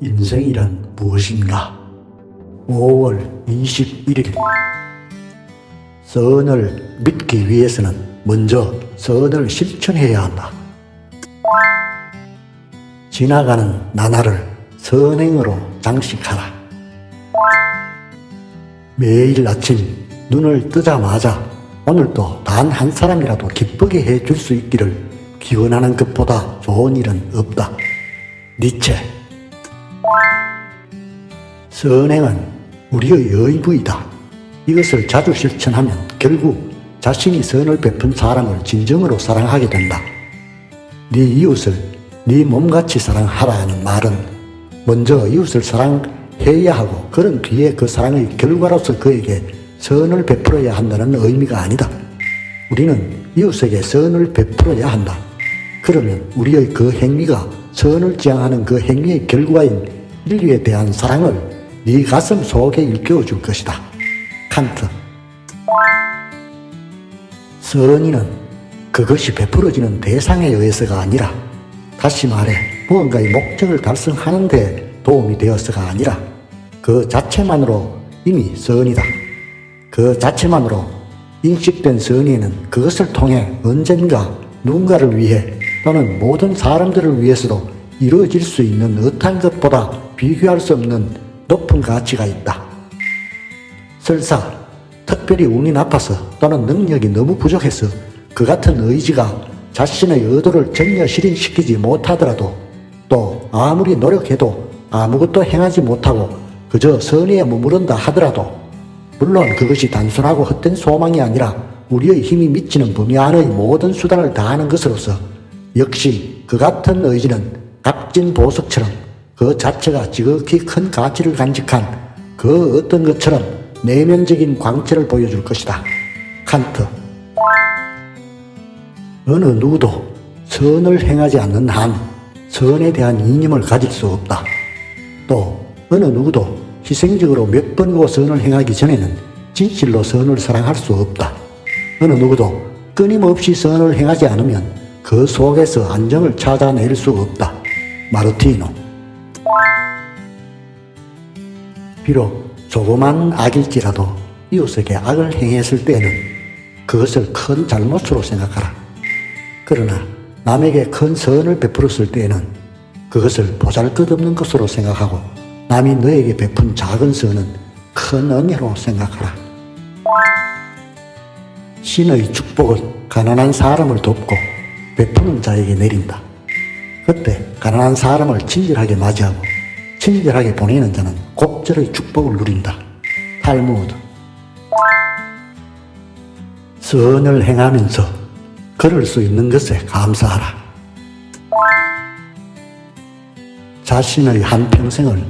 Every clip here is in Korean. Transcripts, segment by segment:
인생이란 무엇인가? 5월 21일 선을 믿기 위해서는 먼저 선을 실천해야 한다. 지나가는 나날을 선행으로 장식하라. 매일 아침 눈을 뜨자마자 오늘도 단 한 사람이라도 기쁘게 해줄 수 있기를 기원하는 것보다 좋은 일은 없다. 니체 선행은 우리의 의무이다. 이것을 자주 실천하면 결국 자신이 선을 베푼 사람을 진정으로 사랑하게 된다. 네 이웃을 네 몸같이 사랑하라는 말은 먼저 이웃을 사랑해야 하고 그런 뒤에 그 사랑의 결과로서 그에게 선을 베풀어야 한다는 의미가 아니다. 우리는 이웃에게 선을 베풀어야 한다. 그러면 우리의 그 행위가 선을 지향하는 그 행위의 결과인 인류에 대한 사랑을 네 가슴 속에 일깨워 줄 것이다. 칸트 선의는 그것이 베풀어지는 대상에 의해서가 아니라 다시 말해 무언가의 목적을 달성하는 데 도움이 되어서가 아니라 그 자체만으로 이미 선이다. 그 자체만으로 인식된 선의는 그것을 통해 언젠가 누군가를 위해 또는 모든 사람들을 위해서도 이루어질 수 있는 어떠한 것보다 비교할 수 없는 높은 가치가 있다. 설사 특별히 운이 나빠서 또는 능력이 너무 부족해서 그 같은 의지가 자신의 의도를 전혀 실현시키지 못하더라도 또 아무리 노력해도 아무것도 행하지 못하고 그저 선의에 머무른다 하더라도 물론 그것이 단순하고 헛된 소망이 아니라 우리의 힘이 미치는 범위 안의 모든 수단을 다하는 것으로서 역시 그 같은 의지는 값진 보석처럼 그 자체가 지극히 큰 가치를 간직한 그 어떤 것처럼 내면적인 광채를 보여줄 것이다. 칸트 어느 누구도 선을 행하지 않는 한 선에 대한 이념을 가질 수 없다. 또 어느 누구도 희생적으로 몇 번이고 선을 행하기 전에는 진실로 선을 사랑할 수 없다. 어느 누구도 끊임없이 선을 행하지 않으면 그 속에서 안정을 찾아낼 수 없다. 마르티노 비록 조그만 악일지라도 이웃에게 악을 행했을 때에는 그것을 큰 잘못으로 생각하라. 그러나 남에게 큰 선을 베풀었을 때에는 그것을 보잘 것 없는 것으로 생각하고 남이 너에게 베푼 작은 선은 큰 은혜로 생각하라. 신의 축복은 가난한 사람을 돕고 베푸는 자에게 내린다. 그때 가난한 사람을 친절하게 맞이하고 친절하게 보내는 자는 곱절의 축복을 누린다. 탈무드 선을 행하면서 걸을 수 있는 것에 감사하라. 자신의 한평생을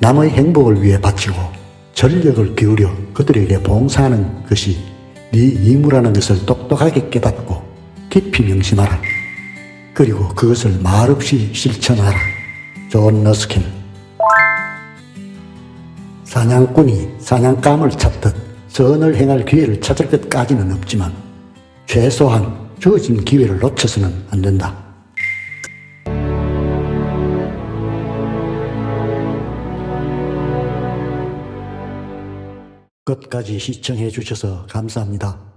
남의 행복을 위해 바치고 전력을 기울여 그들에게 봉사하는 것이 네 임무라는 것을 똑똑하게 깨닫고 깊이 명심하라. 그리고 그것을 말없이 실천하라. 존 러스킨 사냥꾼이 사냥감을 찾듯 선을 행할 기회를 찾을 것까지는 없지만 최소한 주어진 기회를 놓쳐서는 안 된다. 끝까지 시청해 주셔서 감사합니다.